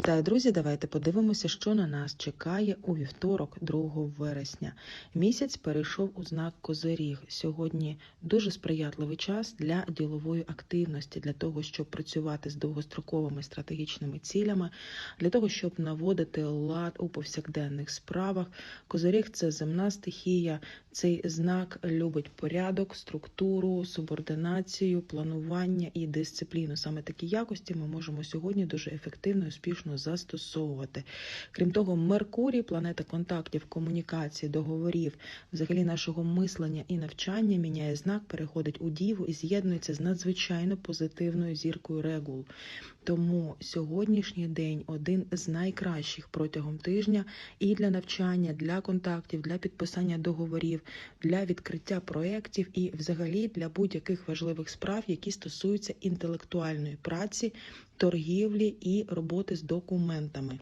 Вітаю, друзі! Давайте подивимося, що на нас чекає у вівторок, 2 вересня. Місяць перейшов у знак Козиріг. Сьогодні дуже сприятливий час для ділової активності, для того, щоб працювати з довгостроковими стратегічними цілями, для того, щоб наводити лад у повсякденних справах. Козиріг це земна стихія. Цей знак любить порядок, структуру, субординацію, планування і дисципліну. Саме такі якості ми можемо сьогодні дуже ефективно і успішно застосовувати. Крім того, Меркурій, планета контактів, комунікації, договорів, взагалі нашого мислення і навчання міняє знак, переходить у діву і з'єднується з надзвичайно позитивною зіркою регул. Тому сьогоднішній день один з найкращих протягом тижня і для навчання, для контактів, для підписання договорів, для відкриття проєктів і, взагалі, для будь-яких важливих справ, які стосуються інтелектуальної праці, торгівлі і роботи з документами.